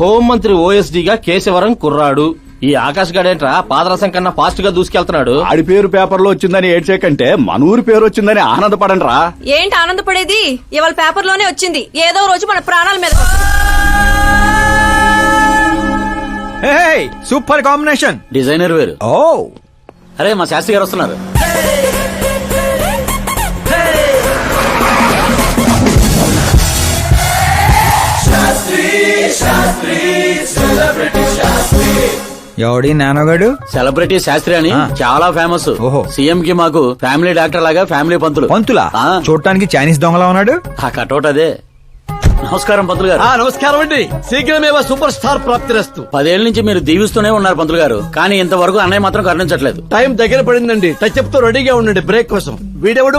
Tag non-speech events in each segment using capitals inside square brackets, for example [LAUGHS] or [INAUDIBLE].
హోంమంత్రి ఓఎస్డీగా కేశవరం కుర్రాడు. ఈ ఆకాశ్ గడేంట్రా పాదరసం కన్నా ఫాస్ట్గా దూసుకెళ్తున్నాడు? ఆడి పేరు పేపర్లో వచ్చిందని ఏడ్చే కంటే మన ఊరి పేరు వచ్చిందని ఆనందపడండి రా ఏంటి ఆనందపడేది? ఇవాళ పేపర్లోనే వచ్చింది. ఏదో రోజు మన ప్రాణాల మీద సూపర్ కాంబినేషన్. డిజైనర్ వేరు. ఓ. అరే మా శాస్త్రి గారు వస్తున్నారు. ఎవడి నానోగాడు సెలబ్రిటీ శాస్త్రి అని. చాలా ఫేమస్ ఓహో. సీఎం కి మాకు ఫ్యామిలీ డాక్టర్ లాగా ఫ్యామిలీ పంతులు. పంతులా. చూడటానికి చైనీస్ దొంగలా ఉన్నాడు? ఆ కటౌట్ అదే. నమస్కారం పంతులు గారు. నమస్కారం అండి. శీఘ్రమేవ సూపర్ స్టార్ ప్రాప్తిరస్తు. పదేళ్ళ నుంచి మీరు దీవిస్తూనే ఉన్నారు పంతులు గారు. కానీ ఇంతవరకు అన్నయ్య మాత్రం కరుణించట్లేదు. టైం దగ్గర పడిందండి. టచ్తో రెడీగా ఉండండి బ్రేక్ కోసం. వీడెవడు?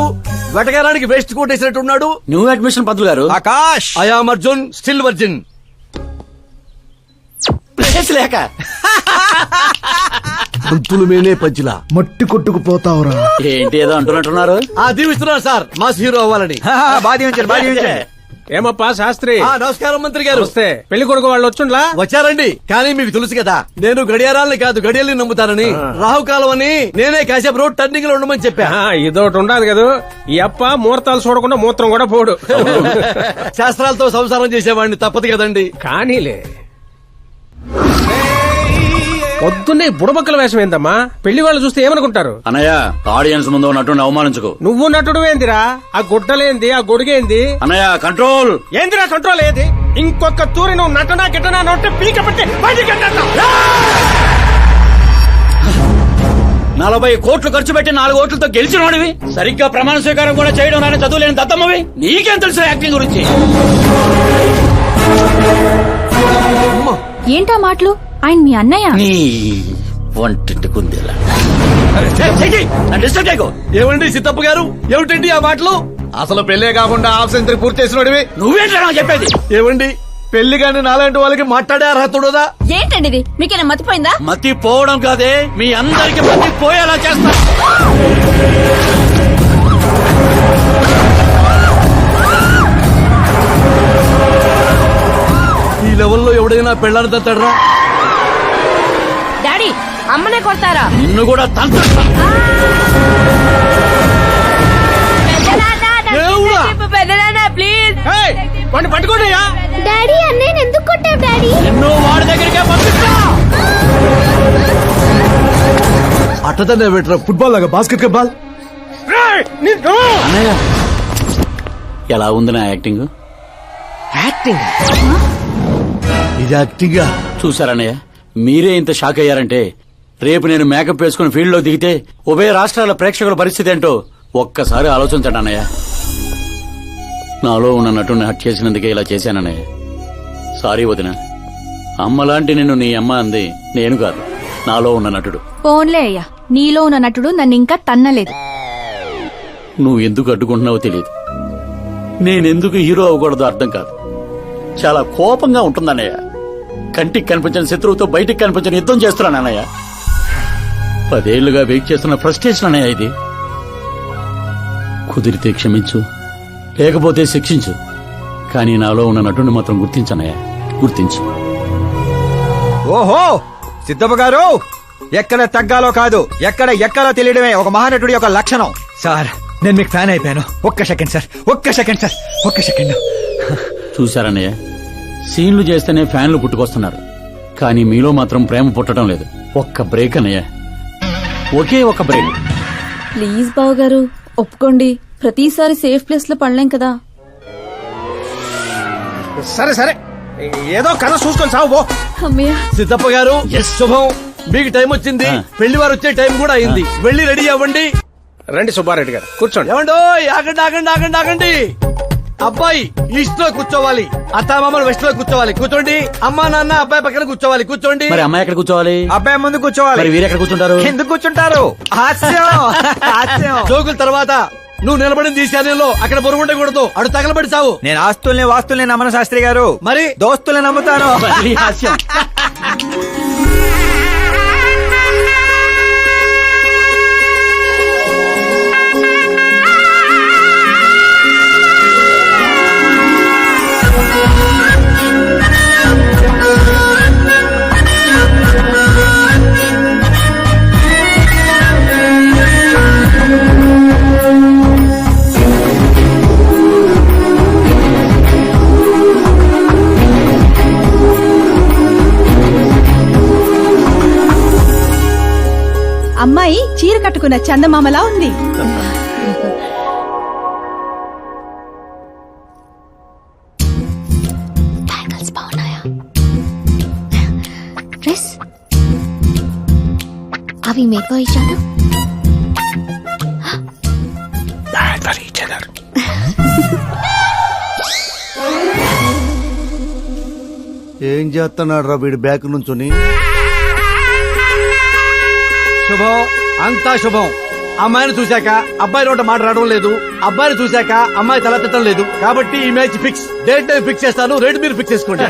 వెటకారానికి వేస్ట్ కోటేసినట్టు ఉన్నాడు. న్యూ అడ్మిషన్ పంతులు గారు. Akash! I am Arjun still virgin place లేక. పంతులు మేనే పంచులా. మట్టి కొట్టుకుపోతావురా. ఏంటి ఏదో అంటున్నట్టున్నారు? ఆ దీవిస్తున్నాను సార్. మాస్ హీరో అవ్వాలని. బాధ ఉంచారు ఏమప్పా శాస్త్రి? ఆ, నమస్కారం మంత్రి గారు. వస్తే పెళ్ళి కొడుకు వాళ్ళు వచ్చుండ్లా? వచ్చారండి. కానీ మీకు తెలుసు కదా నేను గడియారాలని కాదు గడియల్ని నమ్ముతానని. రాహుకాలం అని నేనే కాసేపు రోడ్ టర్నింగ్లో ఉండమని చెప్పా. ఆ, ఇదోటి ఉండదు కదా. ఈ అప్ప ముహూర్తాలు చూడకుండా మూత్రం కూడా పోడు. [LAUGHS] శాస్త్రాలతో సంసారం చేసేవాడిని తప్పదు కదండి. కానీలే. పొద్దున్నే బుడబక్కల వేషం ఏందమ్మా? పెళ్ళి వాళ్ళు చూస్తే ఏమనుకుంటారు? అన్నయ్య ఆడియన్స్ ముందు ఉన్నట్టు అవమానించుకో. నువ్వు నటుడు ఏందిరా? ఆ గుడ్డలేంది ఆ గొడుగేంది? అన్నయ్య కంట్రోల్ ఏందిరా కంట్రోల్ ఏది? ఇంకొక తూరి నువ్వు నటనా గిట్టనా నొట్టే పీక పట్టి బయటికి. నలభై కోట్లు ఖర్చు పెట్టి నాలుగు ఓట్లతో గెలిచిన వాడివి? సరిగ్గా ప్రమాణ స్వీకారం కూడా చేయడం నాన్న చదువులేని దత్తమ్మవి? నీకేం తెలుసు యాక్టింగ్ గురించి? ఏంటా మాటలు? ఆయన మీ అన్నయ్య? నీ వంటింటి కుందేలా. ఏమండి సిద్ధప్ప గారు? ఏమిటండి ఆ మాటలు? అసలు పెళ్ళే కాకుండా హాఫ్ సెంచరీ పూర్తి చేసినోడివి? నువ్వేంటా చెప్పేది? ఏమండి? పెళ్ళి కాని నాలాంటి వాళ్ళకి మాట్లాడే అర్హత ఉండదా? ఏంటండి ఇది మీకేనా మతిపోయిందా? మతి పోవడం కాదే మీ అందరికి మతి పోయేలా చేస్తా. ఈ లెవెల్లో ఎవడైనా పెళ్ళాన్ని డాడీ అమ్మనే కొడతారా? నిన్ను కూడా ప్లీజ్ ఏయ్, వాడిని పట్టుకోండియా డాడీ అన్నయ్య ఎందుకు కొట్టావు డాడీ? నిన్ను వాడి దగ్గరికే పంపిస్తా. అట్టదనే పెట్టరా ఫుట్బాల్ లాగా బాస్కెట్ బాల్. అన్నయ్య. ఎలా ఉంది నా యాక్టింగ్? ఇది యాక్టింగ్. చూసారన్నయ్య మీరే ఇంత షాక్ అయ్యారంటే రేపు నేను మేకప్ వేసుకుని ఫీల్డ్లో దిగితే ఉభయ రాష్ట్రాల ప్రేక్షకుల పరిస్థితి ఏంటో ఒక్కసారి ఆలోచించండి అన్నయ్య నాలో ఉన్న నటుని హట్ చేసినందుకే ఇలా చేశానన్నయ్య. సారీ వదిన. అమ్మలాంటి నిన్ను నీ అమ్మ అంది నేను కాదు నాలో ఉన్న నటుడు. పోన్లే అయ్యా నీలో ఉన్న నటుడు నన్ను ఇంకా తన్నలేదు. నువ్వు ఎందుకు అడ్డుకుంటున్నావో తెలియదు. నేనెందుకు హీరో అవ్వకూడదో అర్థం కాదు. చాలా కోపంగా ఉంటుందన్నయ్య. కంటికి కనిపించని శత్రువుతో బయటికి కనిపించని యుద్ధం చేస్తున్నాను అన్నయ్య పదేళ్ళుగా వెయిట్ చేస్తున్న ఫ్రస్ట్రేషన్ అన్నయ్య ఇది. కుదిరితే క్షమించు లేకపోతే శిక్షించు. కానీ నాలో ఉన్న నటుని మాత్రం గుర్తించనయ్య. గుర్తించు. ఓహో! సిద్ధప్ప గారు! ఎక్కడ తగ్గాలో కాదు ఎక్కడ ఎక్కడో తెలియడమే ఒక మహానటుడి యొక్క లక్షణం. సార్ నేను మీకు ఫ్యాన్ అయిపోయాను. ఒక్క సెకండ్ సార్. ఒక్క సెకండ్ సార్. ఒక్క సెకండ్. చూశారన్నయ్య సీన్లు చేస్తేనే ఫ్యాన్లు పుట్టుకొస్తున్నారు. కానీ మీలో మాత్రం ప్రేమ పుట్టడం లేదు. ఒక్క బ్రేక్ అన్నయ్య. ఒకే ఒక బ్రేక్ ప్లీజ్ బావు గారు ఒప్పుకోండి. ప్రతిసారి సేఫ్ ప్లేస్లో పడలేం కదా. సరే సరే. ఏదో కథ చూసుకొని సాగు పో. అమ్మయ్య. సిద్ధప్ప గారు శుభం. మీకు టైం వచ్చింది. పెళ్ళి వారు వచ్చే టైం కూడా అయింది. వెళ్ళి రెడీ అవ్వండి. రండి సుబ్బారెడ్డి గారు కూర్చోండి. ఏమండో ఆగండి ఆగండి ఆగండి ఆగండి. అబ్బాయి ఈస్ట్లో కూర్చోవాలి. అత్తామామలు వెస్ట్లో కూర్చోవాలి. కూర్చోండి. అమ్మా నాన్న అబ్బాయి పక్కన కూర్చోవాలి. కూర్చోండి. మరి అమ్మాయి ఎక్కడ కూర్చోవాలి? అబ్బాయి ముందు కూర్చోవాలి. మరి వీరు ఎక్కడ కూర్చుంటారు? ఎందుకు కూర్చుంటారు. హాస్యం హాస్యం. [LAUGHS] జోకుల తర్వాత నువ్వు నిలబడింది ఈ అక్కడ బరువు ఉండకూడదు. అడు తగలబడి చావు. నేను ఆస్తుల్ని వాస్తుల్ని నమ్మను శాస్త్రి గారు. మరి? దోస్తుల్ని నమ్ముతాను. మళ్ళీ హాస్యం. [LAUGHS] కట్టుకున్న చందమామలా ఉంది. అవి మేకో ఇచ్చాను ఏం చేస్తున్నాడు రా వీడి బ్యాక్ నుంచుని? శుభం. అంతా శుభం. అమ్మాయిని చూశాక అబ్బాయి నోట మాట రావడం లేదు. అబ్బాయిని చూశాక అమ్మాయి తల తిట్టడం లేదు. కాబట్టి ఈ మ్యాచ్ ఫిక్స్. డేట్ నేను ఫిక్స్ చేస్తాను. రేట్ మీరు ఫిక్స్ చేసుకోండి.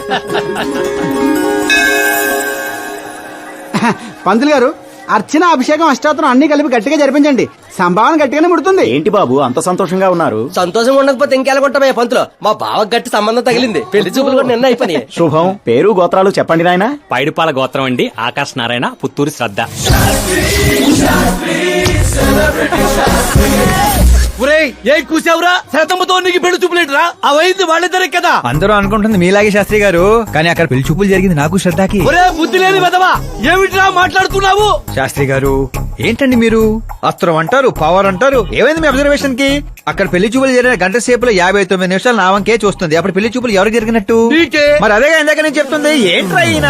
పంతులు గారు అర్చన అభిషేకం అష్టాత్రం అన్ని కలిపి గట్టిగా జరిపించండి. సంభావన గట్టిగానే ముడుతుంది. ఏంటి బాబు అంత సంతోషంగా ఉన్నారు? సంతోషంగా ఉండకపోతే ఇంకెలాగొంటామే పంతులు? మా బావ గట్టి సంబంధం తగిలింది. పెళ్ళి చూపులు కూడా నిన్న అయిపోయినాయి. శుభం. పేరు గోత్రాలు చెప్పండి నాయన. పైడిపాల గోత్రం అండి. ఆకాశ్ నారాయణ పుత్తూరు శ్రద్ధ. ఒరేయ్ ఏం కూసావురా? శతమ్మతో నీకు పెళ్ళి చూపులేట్రా అవైంది వాళ్ళిద్దరే కదా. అందరూ అనుకుంటుంది మీలాగే శాస్త్రి గారు కానీ అక్కడ పెళ్ళి చూపులు జరిగింది నాకు శ్రద్ధకి. ఒరే బుద్ధి లేని వెదవా ఏమిట్రా మాట్లాడుతున్నావు? శాస్త్రి గారు ఏంటండి మీరు? అస్త్రం అంటారు పవర్ అంటారు. ఏమైంది మీ అబ్జర్వేషన్కి అక్కడ పెళ్ళి చూపులు జరిగిన గంట సేపులో యాభై తొమ్మిది నిమిషాలు నా వంకే చూస్తుంది. అప్పుడు పెళ్ళి చూపులు ఎవరు జరిగినట్టు. మరి అదే ఇందాక నేను చెప్తుంది. ఏంట్రా ఈయన?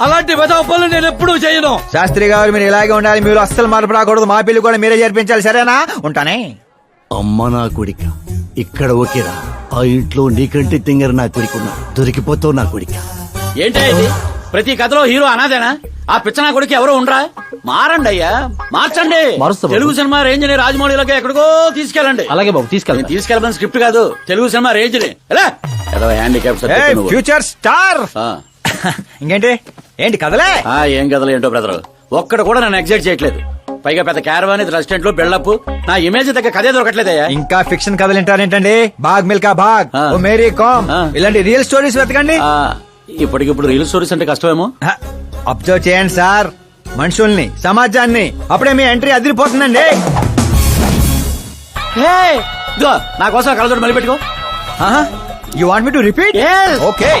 అలాంటి వెదవ పనులు నేను ఎప్పుడూ చేయను. శాస్త్రి గారు మీరు ఇలాగే ఉండాలి. మీరు అస్సలు మార్పు రాకూడదు. మా పెళ్ళి కూడా మీరే జరిపించాలి సరేనా? ఉంటానే? అమ్మ నా కొడిక ఇక్కడ ఓకేరా ఆ ఇంట్లో నీకంటే తింగర నా కొడుకున్నా. దొరికిపోతావు నా కొడిక. ఏంటి ఇది? ప్రతి కథలో హీరో అనాదేనా ఆ పిచ్చనా కొడుకు ఎవరో ఉండరా? మారండి అయ్యా. మార్చండి. తెలుగు సినిమా రేంజ్ని రాజమౌళిలోకి ఎక్కడికో తీసుకెళ్ళండి. అలాగే బాబు తీసుకెళ్ళి నేను తీసుకెళ్ళమని స్క్రిప్ట్ కాదు తెలుగు సినిమా రేంజ్ని ఎలా హ్యాండిక్యాప్ ఫ్యూచర్ స్టార్! ఇంకేంటి? ఏంటి కదలే? ఆ ఏం కథలు ఏంటో బ్రదర్. ఒక్కడ కూడా నన్ను ఎగ్జైట్ చేయట్లేదు. పైగా పెద్ద క్యారవాన్ రెస్టారెంట్లో బిల్డప్ నా ఇమేజ్ దగ్గర కథే దొరకట్లేదయ్యా. ఇంకా ఫిక్షన్ కథలు వింటారేంటండి బాగ్ మిల్కా బాగ్. ఆ. ఓ మేరీ కామ్. ఆ. ఇలాంటి రియల్ స్టోరీస్ వెతకండి. ఆ, ఇప్పటికిప్పుడు రీల్ స్టోరీస్ అంటే కష్టమేమో? అబ్జర్వ్ చేయండి సార్. మనుషుల్ని సమాజాన్ని. అప్పుడే మీ ఎంట్రీ అదిరిపోతుందండి. ఇదిగో, నా కోసం కళ్ళజోడు మళ్ళీ పెట్టుకో. You want me to repeat Yes. Okay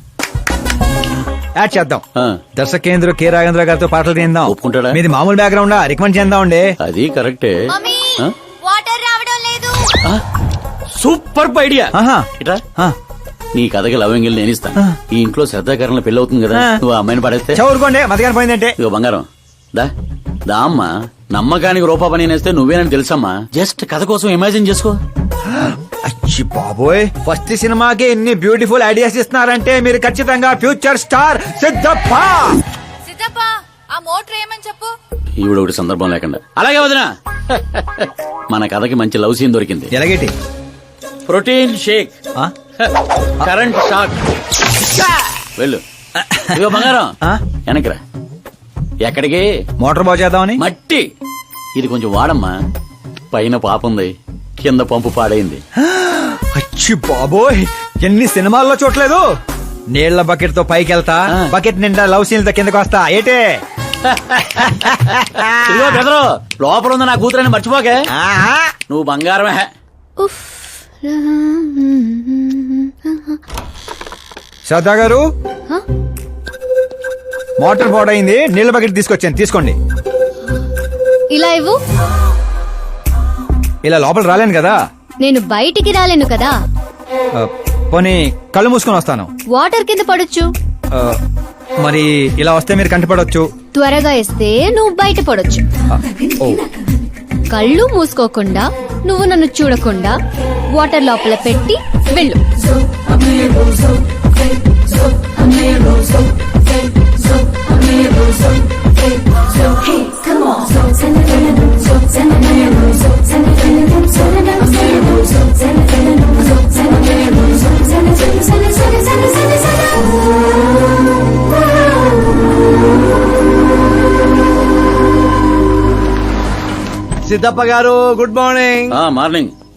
add చేద్దాం. ఆ. దర్శకేంద్ర కే రాఘేంద్ర గారితో పాటలు తీద్దాం ఒప్పుకుంటాడా? మీది మామూలు బ్యాక్గ్రౌండ్ రికమెండ్ చేద్దాం అండి అది కరెక్టే? వాటర్ రావడం లేదు. ఆ? Super idea. ఇట్రా? నీ కథకి లవ్ ఎంగిల్ నేను ఇస్తా ఆ. ఈ ఇంట్లో శ్రద్ధాకరణ పెళ్ళి అవుతుంది కదా. నువ్వు అమ్మాయిని పడేస్తే? చదువుకోండి మతగాని పోయిందంటే. ఇగో బంగారం. దా. దా అమ్మా నమ్మకానికి రూపా పని నేస్తే నువ్వేనని తెలుసమ్మా. జస్ట్ కథ కోసం ఇమాజిన్ చేసుకో. అచ్చి బాబోయ్. ఫస్ట్ సినిమాకి ఎన్ని బ్యూటిఫుల్ ఐడియాస్ ఇస్తున్నారంటే మీరు ఖచ్చితంగా ఫ్యూచర్ స్టార్ సిద్ధప్ప. సిద్ధప్ప ఆ మోటర్ ఏమని చెప్పు? ఈవిడ ఒకటి సందర్భం లేకుండా. అలాగే వదినా. మన కథకి మంచి లవ్ సీన్ దొరికింది. ఎలాగేటి? Protein shake. ఆ? Current shock. వెళ్ళు. ఇగో బంగారం? వెనక్రా ఎక్కడికి? మోటార్ బాగు చేద్దామని? మట్టి. ఇది కొంచెం వాడమ్మా. పైన పాప ఉంది. కింద పంపు పాడైంది. అచ్చి బాబోయ్ ఎన్ని సినిమాల్లో చూడలేదు నీళ్ళ బకెట్తో పైకి వెళ్తా. బకెట్ నిండా లవ్ సీన్తో కిందకి వస్తా ఏటే? ఇదిగో బెదరు లోపల ఉంది నా కూతురని మర్చిపోకే. ఆహా. నువ్వు బంగారమే. శ్రద్ధా గారు. మోటార్ పాడైంది నీళ్ళ బకెట్ తీసుకొచ్చాను తీసుకోండి. ఇలా ఇవ్వు. ఇలా లోపల రాలేను కదా. నేను బయటికి రాలేను కదా. ఆ, పోనీ కళ్ళు మూసుకొని వస్తాను. వాటర్ కింద పడొచ్చు. ఆ, మరి ఇలా వస్తే మీరు కంటపడవచ్చు త్వరగా ఇస్తే నువ్వు బయట పడొచ్చు. ఓ. కళ్ళు మూసుకోకుండా నువ్వు నన్ను చూడకుండా వాటర్ లోపల పెట్టి వెళ్ళు. సిద్ధప్ప గారు గుడ్ మార్నింగ్ మార్నింగ్.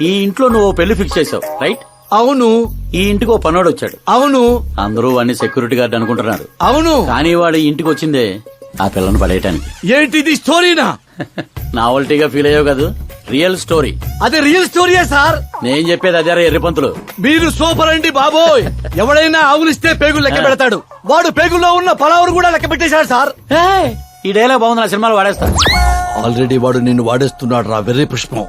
ఈ ఇంట్లో నువ్వు పెళ్ళి ఫిక్స్ చేసావు రైట్ అవును. ఈ ఇంటికి ఓ పనోడు వచ్చాడు. అవును. అందరూ వాడిని సెక్యూరిటీ గార్డ్ అనుకుంటున్నారు. అవును. కానీ వాడు ఈ ఇంటికి వచ్చిందే ఆ పిల్లను పడేయటానికి. ఏంటిది స్టోరీనా? [LAUGHS] నావల్టీగా ఫీల్ అయ్యావు కదా? Real story. అదే రియల్ స్టోరీయా సార్. నేను చెప్పేది అదే ఎర్రిపంతులు. మీరు సూపర్ అండి బాబోయ్. ఎవడైనా ఆవులిస్తే పేగులు లెక్క పెడతాడు. వాడు పేగుల్లో ఉన్న పలావురు కూడా లెక్క పెట్టేశాడు సార్. ఏయ్, ఈ డైలాగ్ బాగుంది నా సినిమాలో వాడేస్తా. ఆల్రెడీ వాడు నిన్ను వాడేస్తున్నాడు రా వెర్రి పుష్పం.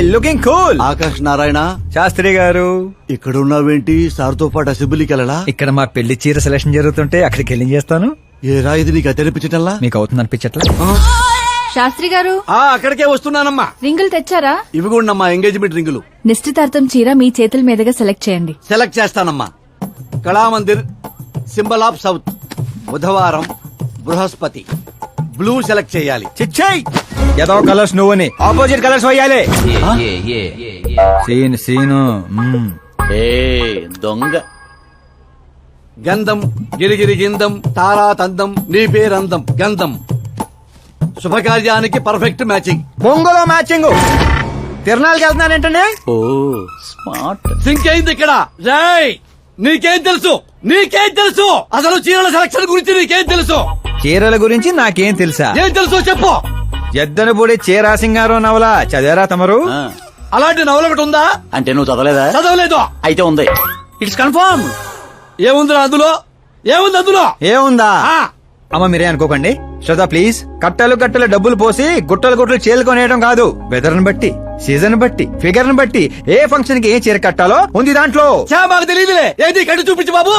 Looking cool Akash Narayana. Sastry గారు. ఇక్కడ ఉన్నావేంటి సార్తో పాటు అసెంబ్లీకి వెళ్ళలా? ఇక్కడ మా పెళ్ళి చీర సెలక్షన్ జరుగుతుంటే అక్కడికి వెళ్ళి చేస్తాను. ఏ రా ఇది నీకు తెరిపించటల్లా మీకు అవుతుంది అనిపించట్లా? శాస్త్రి గారు ఆ అక్కడికే వస్తున్నానమ్మా. రింగులు తెచ్చారా? ఇవి కూడా ఎంగేజ్మెంట్ రింగులు. నిశ్చితార్థం చీర మీ చేతుల మీదుగా సెలెక్ట్ చేయండి. సెలెక్ట్ చేస్తానమ్మా. కళామందిర్ సింబల్ ఆఫ్ సౌత్ బుధవారం బృహస్పతి. బ్లూ సెలెక్ట్ చేయాలి. చిచ్చాయి ఏదో కలర్స్ నువ్వుని. ఆపోజిట్ కలర్స్ వేయాలి. సీన్ దొంగ. గంధం గిరిగిరి గిందం తారా తందం నీ పేరందం గంధం. శుభకార్యానికి పర్ఫెక్ట్ మ్యాచింగ్ పొంగులో మ్యాచింగ్ తిరణాలకి వెళ్తున్నానంటండి ఓ స్మార్ట్. సింక్ అయింది ఇక్కడ. రాయ్ నీకేం తెలుసు? నీకేం తెలుసు? అసలు చీరల సెలక్షన్ గురించి నీకేం తెలుసు? చీరల గురించి నాకేం తెలుసా? ఏం తెలుసు చెప్పు. ఎద్దను పొడి చీరా సింగారో నవల చదివారా తమరు? అలాంటి నవల ఒకటి ఉందా? అంటే నువ్వు చదవలేదా? చదవలేదు. అయితే ఉంది. It's confirm. ఏముంది అందులో? ఏముంది అందులో? ఏముందా? ఆ, అమ్మ మీరే అనుకోకండి. శ్రద్ధ ప్లీజ్. కట్టలు కట్టలు డబ్బులు పోసి గుట్టలు గుట్టలు చీరలు కొనేయడం కాదు. వెదర్ బట్టి సీజన్ బట్టి ఫిగర్ని బట్టి ఏ ఫంక్షన్కి ఏ చీర కట్టాలో ఉంది దాంట్లో. చా మాకు తెలియదులే. ఏది కట్టి చూపించు బాబు.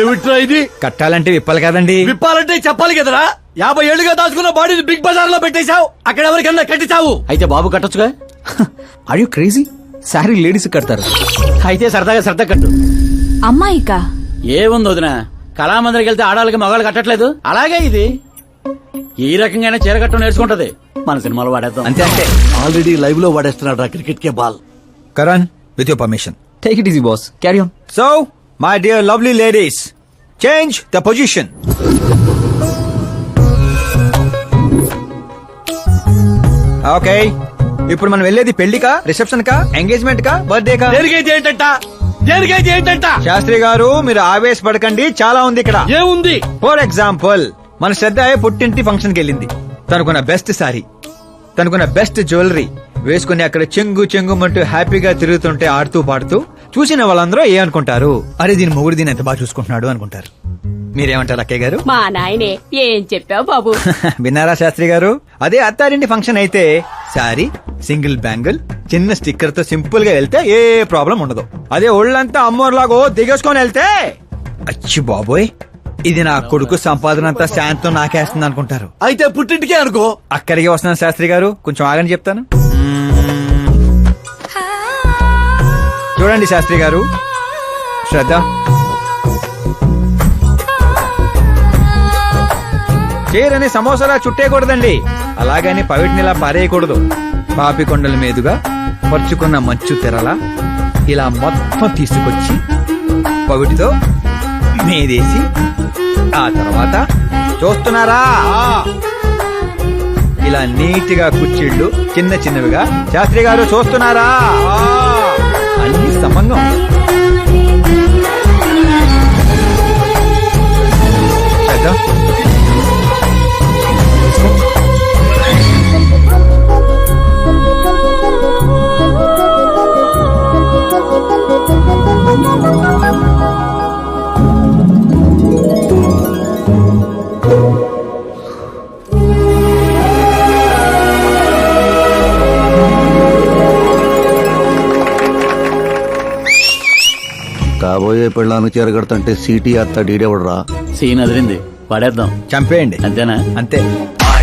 ఏమిట్రా ఇది? కట్టాలంటే విప్పాలి కదండి. విప్పాలంటే చెప్పాలి కదరా. యాభై ఏళ్ళుగా దాచుకున్న బాడీని బిగ్ బజార్లో పెట్టేశావు. అక్కడ ఎవరికన్నా కట్టించావు. అయితే బాబు కట్టొచ్చుగా? అయ్యో క్రేజీ సారీ లేడీస్ కడతారు. అయితే సరదాగా సరదా కట్టు. అమ్మాయికా? ఏముంది వదిన? కళామందిరికి వెళ్తే ఆడవాళ్ళకి మగాళ్ళు కట్టట్లేదు. అలాగే ఇది. ఈ రకంగానే చీర కట్టడం నేర్చుకుంటది. మన సినిమాలో వాడేద్దాం. అంతే అంటే ఆల్రెడీ లైవ్లో వాడేస్తున్నాడు రా cricket K ball. Karan with your permission take it easy boss carry on so my dear lovely ladies change the position okay ఇప్పుడు మనం వెళ్ళేది పెళ్ళికా రిసెప్షన్ కా ఎంగేజ్మెంట్ కా బర్త్డే కా దేనికైతే ఏంటంట? దేనికైతే ఏంటంట? శాస్త్రి గారు మీరు ఆవేశపడకండి. చాలా ఉంది ఇక్కడ. ఏముంది? ఫర్ ఎగ్జాంపుల్ మన శ్రద్ధ పుట్టింటి ఫంక్షన్కి వెళ్ళింది తనకున్న బెస్ట్ సారీ తనకున్న బెస్ట్ జ్యువెలరీ వేసుకుని అక్కడ చెంగు చెంగుమంటూ హ్యాపీగా తిరుగుతుంటే ఆడుతూ పాడుతూ చూసిన వాళ్ళందరూ ఏ అనుకుంటారు? అరే దీని మొగుడు దీని ఎంత బాగా చూసుకుంటున్నాడు అనుకుంటారు. మీరేమంటారు అక్కయ్య గారు? మా నాయనే ఏం చెప్పావు బాబు? [LAUGHS] విన్నారా శాస్త్రి గారు? అదే అత్తారింటి ఫంక్షన్ అయితే సారీ సింగిల్ బ్యాంగిల్ చిన్న స్టిక్కర్తో సింపుల్గా వెళ్తే ఏ ప్రాబ్లం ఉండదు. అదే ఒళ్ళంతా అమ్మోర్లాగో దిగేసుకొని వెళ్తే? అచ్చి బాబోయ్. ఇది నా కొడుకు సంపాదన అంతా శాంతం నాకేస్తుంది అనుకుంటారు. అయితే పుట్టింటికే అనుకో. అక్కడికి వస్తున్నాను శాస్త్రి గారు. కొంచెం ఆగని చెప్తాను. చూడండి శాస్త్రి గారు. శ్రద్ధ. చీరని సమోసాలా చుట్టేయకూడదండి. అలాగని పవిటినిలా పారేయకూడదు. పాపి కొండల మీదుగా పరుచుకున్న మంచు తెరల ఇలా మొత్తం తీసుకొచ్చి పవిటితో మీదేసి ఆ తర్వాత చూస్తున్నారా? ఇలా నీట్గా కుర్చీళ్ళు చిన్న చిన్నవిగా. శాస్త్రి గారు చూస్తున్నారా? అన్ని సమంగా. చేద్దాం. కాబోయే పెళ్ళాన్ని చేరగడతంటే సీటీ అత్త డీడేవడరా. సీన్ అదిరింది. పడేద్దాం. చంపేయండి. అంతేనా? అంతే.